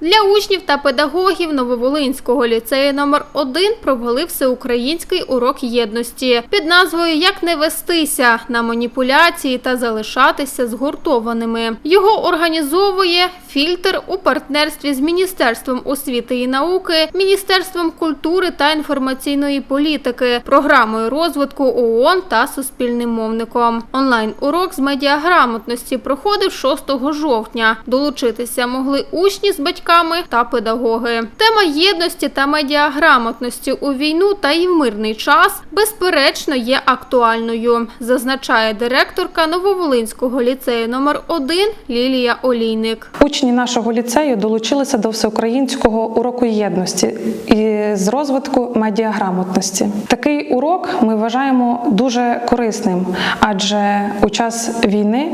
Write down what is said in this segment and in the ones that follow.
Для учнів та педагогів Нововолинського ліцею номер 1 провели всеукраїнський урок єдності під назвою Як не вестися на маніпуляції та залишатися згуртованими. Його організовує фільтр у партнерстві з Міністерством освіти і науки, Міністерством культури та інформаційної політики, програмою розвитку ООН та суспільним мовником. Онлайн урок з медіаграмотності проходив 6 жовтня. Долучитися могли учні з батьками та педагоги. Тема єдності та медіаграмотності у війну та і в мирний час безперечно є актуальною, зазначає директорка Нововолинського ліцею номер 1 Лілія Олійник. Учні нашого ліцею долучилися до всеукраїнського уроку єдності і з розвитку медіаграмотності. Такий урок ми вважаємо дуже корисним, адже у час війни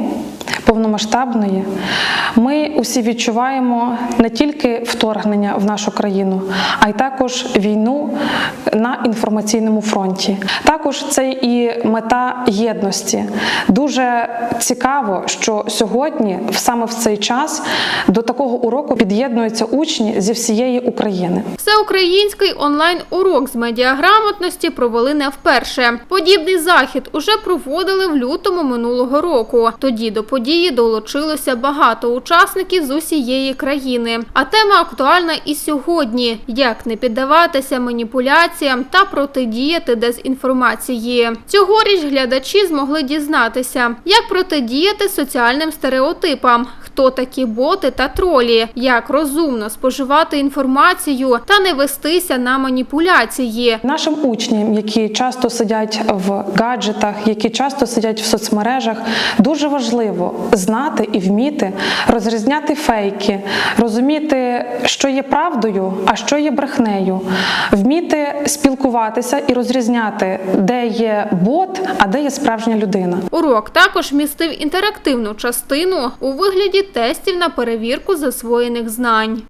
повномасштабної ми усі відчуваємо не тільки вторгнення в нашу країну, а й також війну на інформаційному фронті. Також це і мета єдності. Дуже цікаво, що сьогодні, саме в цей час, до такого уроку під'єднуються учні зі всієї України. Всеукраїнський онлайн-урок з медіаграмотності провели не вперше. Подібний захід уже проводили в лютому минулого року. Тоді до події долучилося багато учасників з усієї країни. А тема актуальна і сьогодні: як не піддаватися маніпуляціям та протидіяти дезінформації. Цьогоріч глядачі змогли дізнатися, як протидіяти соціальним стереотипам. Хто такі боти та тролі, як розумно споживати інформацію та не вестися на маніпуляції. Нашим учням, які часто сидять в гаджетах, які часто сидять в соцмережах, дуже важливо знати і вміти розрізняти фейки, розуміти, що є правдою, а що є брехнею, вміти спілкуватися і розрізняти, де є бот, а де є справжня людина. Урок також містив інтерактивну частину у вигляді тестів на перевірку засвоєних знань.